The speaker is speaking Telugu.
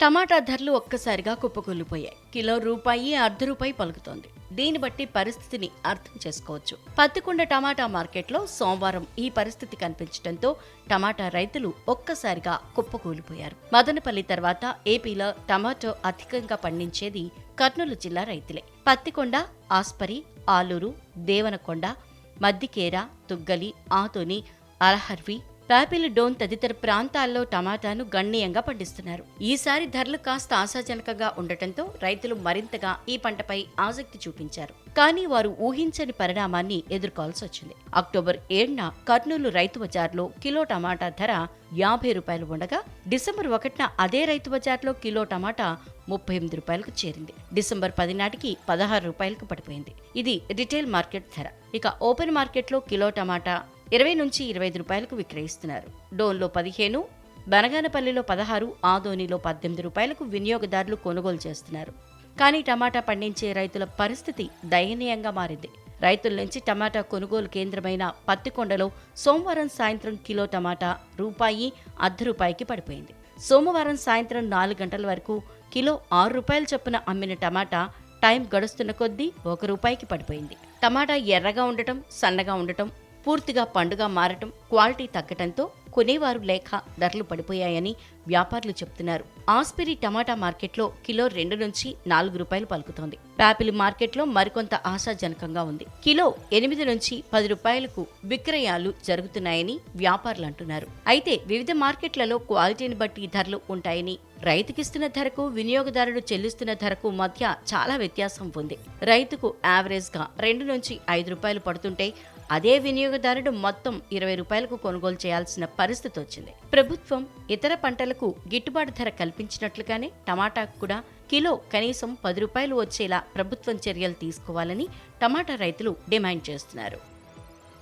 టమాటా ధరలు ఒక్కసారిగా కుప్పకూలిపోయాయి. కిలో రూపాయి అర్ధ రూపాయి పలుకుతోంది. దీన్ని బట్టి పరిస్థితిని అర్థం చేసుకోవచ్చు. పత్తికొండ టమాటా మార్కెట్లో సోమవారం ఈ పరిస్థితి కనిపించడంతో టమాటా రైతులు ఒక్కసారిగా కుప్పకూలిపోయారు. మదనపల్లి తర్వాత ఏపీలో టమాటో అధికంగా పండించేది కర్నూలు జిల్లా రైతులే. పత్తికొండ ఆస్పరి ఆలూరు దేవనకొండ మద్దికేర తుగ్గలి ఆతోని అలహర్వి పాపిల్ డోన్ తదితర ప్రాంతాల్లో టమాటాను గణనీయంగా పండిస్తున్నారు. ఈసారి ధరలు కాస్త ఆశాజనకంగా ఉండటంతో రైతులు మరింతగా ఈ పంటపై ఆసక్తి చూపించారు. కానీ వారు ఊహించని పరిణామాన్ని ఎదుర్కోవాల్సి వచ్చింది. అక్టోబర్ ఏడున కర్నూలు రైతు బజార్లో కిలో టమాటా ధర యాభై రూపాయలు ఉండగా డిసెంబర్ ఒకటిన అదే రైతు బజార్లో కిలో టమాటా ముప్పై ఎనిమిది రూపాయలకు చేరింది. డిసెంబర్ పది నాటికి పదహారు రూపాయలకు పడిపోయింది. ఇది రిటైల్ మార్కెట్ ధర. ఇక ఓపెన్ మార్కెట్లో కిలో టమాటా ఇరవై నుంచి ఇరవై ఐదు రూపాయలకు విక్రయిస్తున్నారు. డోన్లో పదిహేను బనగానపల్లిలో పదహారు ఆదోనిలో పద్దెనిమిది రూపాయలకు వినియోగదారులు కొనుగోలు చేస్తున్నారు. కానీ టమాటా పండించే రైతుల పరిస్థితి దయనీయంగా మారింది. రైతుల నుంచి టమాటా కొనుగోలు కేంద్రమైన పత్తికొండలో సోమవారం సాయంత్రం కిలో టమాటా రూపాయి అర్ధ రూపాయికి పడిపోయింది. సోమవారం సాయంత్రం నాలుగు గంటల వరకు కిలో ఆరు రూపాయల చొప్పున అమ్మిన టమాటా టైం గడుస్తున్న కొద్దీ ఒక రూపాయికి పడిపోయింది. టమాటా ఎర్రగా ఉండటం సన్నగా ఉండటం పూర్తిగా పండుగ మారటం క్వాలిటీ తగ్గటంతో కొనేవారు లేక ధరలు పడిపోయాయని వ్యాపారులు చెప్తున్నారు. ఆస్పిరి టమాటా మార్కెట్లో కిలో రెండు నుంచి నాలుగు రూపాయలు పలుకుతోంది. పాపిలి మార్కెట్లో మరికొంత ఆశాజనకంగా ఉంది. కిలో ఎనిమిది నుంచి పది రూపాయలకు విక్రయాలు జరుగుతున్నాయని వ్యాపారులు అంటున్నారు. అయితే వివిధ మార్కెట్లలో క్వాలిటీని బట్టి ధరలు ఉంటాయని రైతుకిస్తున్న ధరకు వినియోగదారుడు చెల్లిస్తున్న ధరకు మధ్య చాలా వ్యత్యాసం ఉంది. రైతుకు యావరేజ్గా రెండు నుంచి ఐదు రూపాయలు పడుతుంటే అదే వినియోగదారుడు మొత్తం ఇరవై రూపాయలకు కొనుగోలు చేయాల్సిన పరిస్థితి వచ్చింది. ప్రభుత్వం ఇతర పంటలకు గిట్టుబాటు ధర కల్పించినట్లుగానే టమాటాకు కూడా కిలో కనీసం పది రూపాయలు వచ్చేలా ప్రభుత్వం చర్యలు తీసుకోవాలని టమాటా రైతులు డిమాండ్ చేస్తున్నారు.